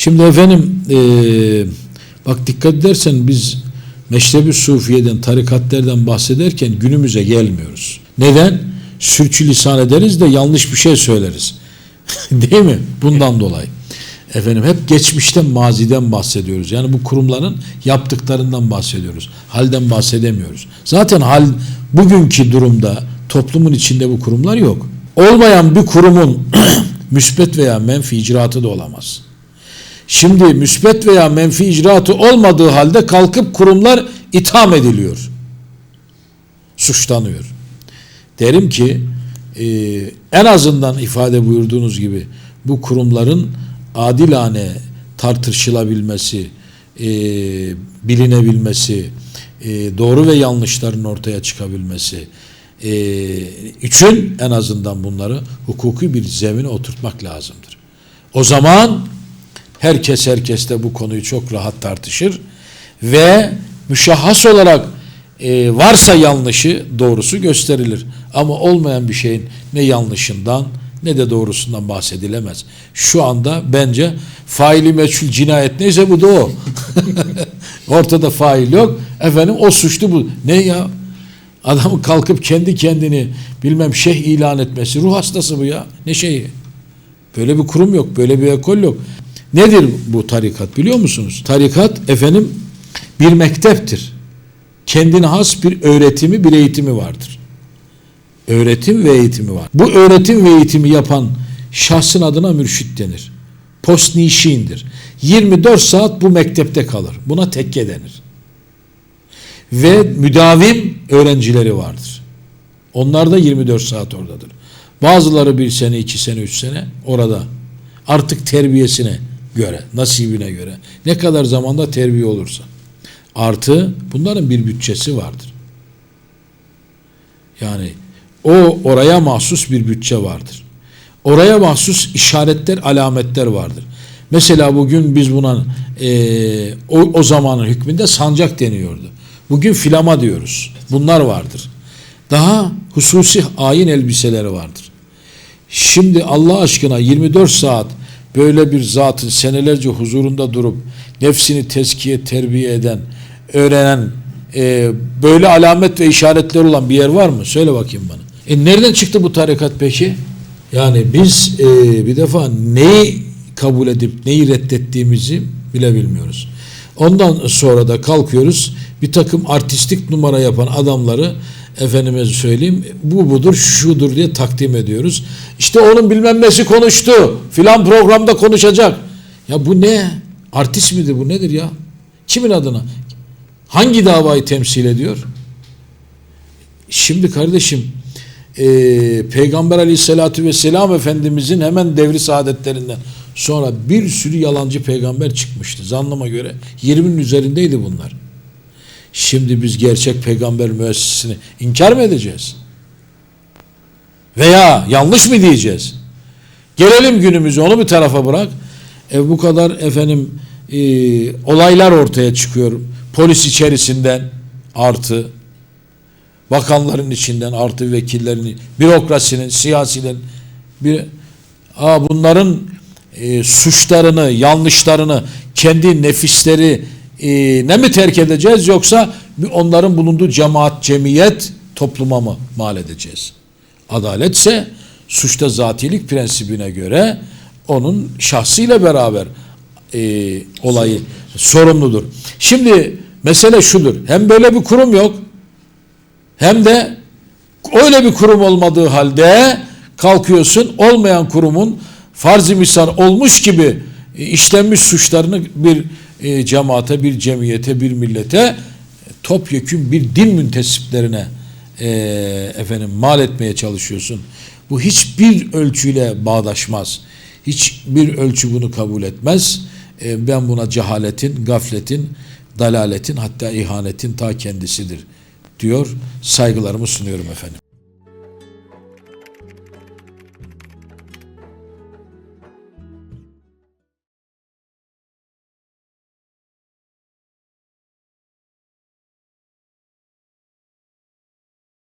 Şimdi efendim eee, bak dikkat edersen biz Meşrebi Sufiye'den, tarikatlerden bahsederken günümüze gelmiyoruz. Neden? Sürçülisan ederiz de yanlış bir şey söyleriz. Değil mi? Bundan dolayı. Efendim hep geçmişten, maziden bahsediyoruz. Yani bu kurumların yaptıklarından bahsediyoruz. Halden bahsedemiyoruz. Zaten hal bugünkü durumda toplumun içinde bu kurumlar yok. Olmayan bir kurumun müsbet veya menfi icraatı da olamaz. Şimdi müsbet veya menfi icraatı olmadığı halde kalkıp kurumlar itham ediliyor. Suçlanıyor. Derim ki e, en azından ifade buyurduğunuz gibi bu kurumların adilane tartışılabilmesi, e, bilinebilmesi, e, doğru ve yanlışların ortaya çıkabilmesi e, için en azından bunları hukuki bir zemine oturtmak lazımdır. O zaman herkes herkesle bu konuyu çok rahat tartışır ve müşahhas olarak e, varsa yanlışı doğrusu gösterilir. Ama olmayan bir şeyin ne yanlışından ne de doğrusundan bahsedilemez. Şu anda bence faili meçhul cinayet neyse bu da o. Ortada fail yok. Efendim o suçlu bu. Ne ya? Adamın kalkıp kendi kendini bilmem şeyh ilan etmesi. Ruh hastası bu ya. Ne şeyi? Böyle bir kurum yok. Böyle bir ekol yok. Nedir bu tarikat biliyor musunuz? Tarikat efendim bir mekteptir. Kendine has bir öğretimi, bir eğitimi vardır. Öğretim ve eğitimi var. Bu öğretim ve eğitimi yapan şahsın adına mürşit denir. Postnişindir. 24 saat bu mektepte kalır. Buna tekke denir. Ve müdavim öğrencileri vardır. Onlar da 24 saat oradadır. Bazıları bir sene, iki sene, üç sene orada. Artık terbiyesine göre, nasibine göre. Ne kadar zamanda terbiye olursa. Artı bunların bir bütçesi vardır. Yani o oraya mahsus bir bütçe vardır. Oraya mahsus işaretler, alametler vardır. Mesela bugün biz buna e, o, o zamanın hükmünde sancak deniyordu. Bugün filama diyoruz. Bunlar vardır. Daha hususi ayin elbiseleri vardır. Şimdi Allah aşkına 24 saat böyle bir zatın senelerce huzurunda durup nefsini teskiye, terbiye eden, öğrenen e, böyle alamet ve işaretler olan bir yer var mı? Söyle bakayım bana. E nereden çıktı bu tarikat peki? Yani biz e, bir defa neyi kabul edip neyi reddettiğimizi bile bilmiyoruz. Ondan sonra da kalkıyoruz bir takım artistik numara yapan adamları efendime söyleyeyim bu budur şudur diye takdim ediyoruz. İşte onun bilmem nesi konuştu filan programda konuşacak. Ya bu ne? Artist midir bu nedir ya? Kimin adına? Hangi davayı temsil ediyor? Şimdi kardeşim e, Peygamber aleyhissalatü vesselam Efendimizin hemen devri saadetlerinden sonra bir sürü yalancı peygamber çıkmıştı. Zannıma göre 20'nin üzerindeydi bunlar. Şimdi biz gerçek peygamber müessesini inkar mı edeceğiz? Veya yanlış mı diyeceğiz? Gelelim günümüze onu bir tarafa bırak. E, bu kadar efendim e, olaylar ortaya çıkıyor. Polis içerisinden artı bakanların içinden artı vekillerin, bürokrasinin, siyasilerin bir aa, bunların e, suçlarını, yanlışlarını kendi nefisleri e, ne mi terk edeceğiz yoksa onların bulunduğu cemaat, cemiyet topluma mı mal edeceğiz? Adaletse suçta zatilik prensibine göre onun şahsıyla beraber e, olayı sorumludur. Şimdi mesele şudur. Hem böyle bir kurum yok hem de öyle bir kurum olmadığı halde kalkıyorsun olmayan kurumun farz-ı misal olmuş gibi işlenmiş suçlarını bir e, cemaate, bir cemiyete, bir millete e, topyekün bir din müntesiplerine e, efendim mal etmeye çalışıyorsun. Bu hiçbir ölçüyle bağdaşmaz. Hiçbir ölçü bunu kabul etmez. E, ben buna cehaletin, gafletin, dalaletin hatta ihanetin ta kendisidir diyor. Saygılarımı sunuyorum efendim.